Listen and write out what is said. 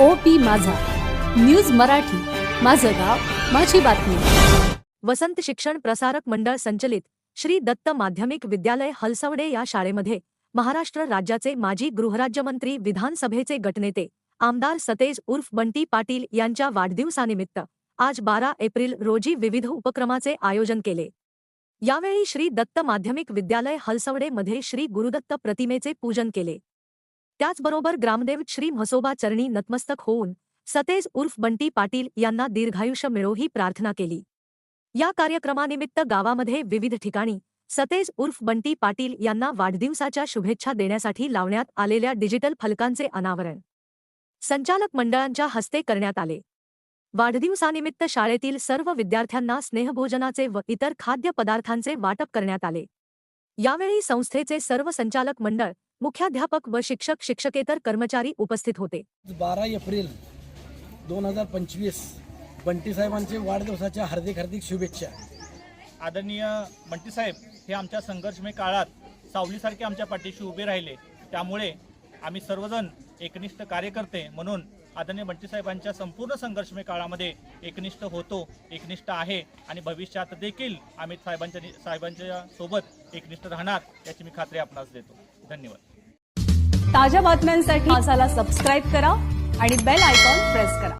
O P माझा. News Marathi. माझं गाव माझी बातमी. वसंत शिक्षण प्रसारक मंडळ संचलित श्री दत्त माध्यमिक विद्यालय हलसवडे या शाळेमध्ये महाराष्ट्र राज्याचे माजी गृहराज्यमंत्री विधानसभेचे गटनेते आमदार सतेज उर्फ बंटी पाटील यांच्या वाढदिवसानिमित्त आज बारा एप्रिल रोजी विविध उपक्रमाचे आयोजन केले. यावेळी श्री दत्त माध्यमिक विद्यालय हलसवडे मध्ये श्री गुरुदत्त प्रतिमेचे पूजन केले. त्याचबरोबर ग्रामदेव श्री म्हसोबा चरणी नतमस्तक होऊन सतेज उर्फ बंटी पाटील यांना दीर्घायुष्य मिळो ही प्रार्थना केली. या कार्यक्रमानिमित्त गावामध्ये विविध ठिकाणी सतेज उर्फ बंटी पाटील यांना वाढदिवसाच्या शुभेच्छा देण्यासाठी लावण्यात आलेल्या डिजिटल फलकांचे अनावरण. संचालक मंडळांच्या हस्ते करण्यात आले. वाढदिवसानिमित्त शाळेतील सर्व विद्यार्थ्यांना स्नेहभोजनाचे व इतर खाद्यपदार्थांचे वाटप करण्यात आले. यावेळी संस्थेचे सर्व संचालक मंडळ मुख्याध्यापक व शिक्षक शिक्षकेतर कर्मचारी उपस्थित होते. बारा एप्रिल दोन हजार पंचवीस बंटी साहेबांचे वाढदिवसाच्या हार्दिक हार्दिक शुभेच्छा. आदरणीय बंटी साहेब हे आमच्या संघर्षमय काळात सावलीसारखे आमच्या पाठीशी उभे राहिले. त्यामुळे आम्ही सर्वजण एकनिष्ठ कार्यकर्ते म्हणून आदरणीय बंटीसाहेबांच्या संपूर्ण संघर्षमय काळामध्ये एकनिष्ठ होतो एकनिष्ठ आहे आणि भविष्यात देखील आम्ही साहेबांच्या साहेबांच्या सोबत एकनिष्ठ राहणार याची मी खात्री आपणास देतो. धन्यवाद. ताज्या बातम्यांसाठी मासाला सबस्क्राईब करा आणि बेल आयकॉन प्रेस करा.